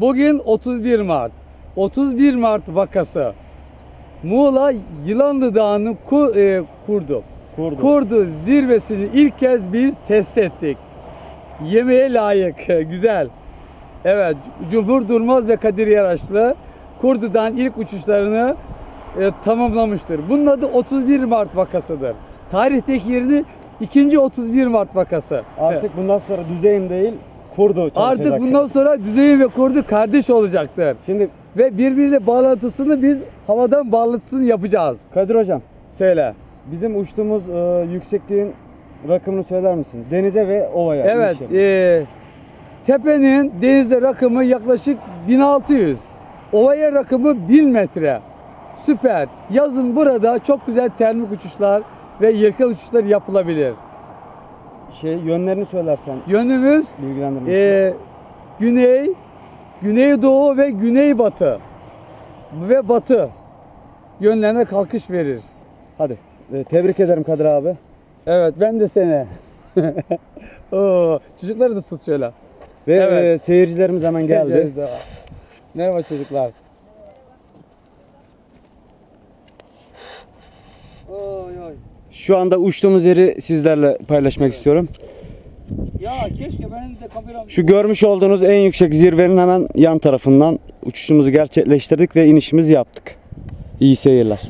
Bugün 31 Mart. 31 Mart vakası. Muğla Yılanlı Dağı'nın ku, e, kurdu. Kurdu. Kurdu zirvesini ilk kez biz test ettik. Yemeğe layık, güzel. Evet, Cumhur Durmaz ve Kadir Yaraşlı Kurdu'dan ilk uçuşlarını e, tamamlamıştır. Bunun adı 31 Mart vakasıdır. Tarihteki yerini ikinci 31 Mart vakası. Artık bundan sonra düzeyim değil, kurdu çalışacak. Artık bundan sonra Düzey ve Kurdu kardeş olacaktır. Şimdi Ve birbiriyle bağlantısını biz havadan bağlantısını yapacağız. Kadir Hocam, Söyle. bizim uçtuğumuz e, yüksekliğin rakamını söyler misin? Denize ve ovaya. Evet, inişe. e, tepenin denize rakımı yaklaşık 1600. Ovaya rakımı 1000 metre. Süper. Yazın burada çok güzel termik uçuşlar ve yelken uçuşlar yapılabilir. Şey yönlerini söylersen Yönümüz bilgilendirmek. e, güney, güneydoğu ve güneybatı ve batı yönlerine kalkış verir. Hadi. e, tebrik ederim Kadir abi. Evet ben de seni. Oo, çocukları da tut şöyle. Ve Evet. e, seyircilerimiz hemen geldi. Geleceğiz daha. Merhaba çocuklar. Oy oy. Şu anda uçtuğumuz yeri sizlerle paylaşmak istiyorum. Ya keşke benim de kameram... Şu görmüş olduğunuz en yüksek zirvenin hemen yan tarafından uçuşumuzu gerçekleştirdik ve inişimizi yaptık. İyi seyirler.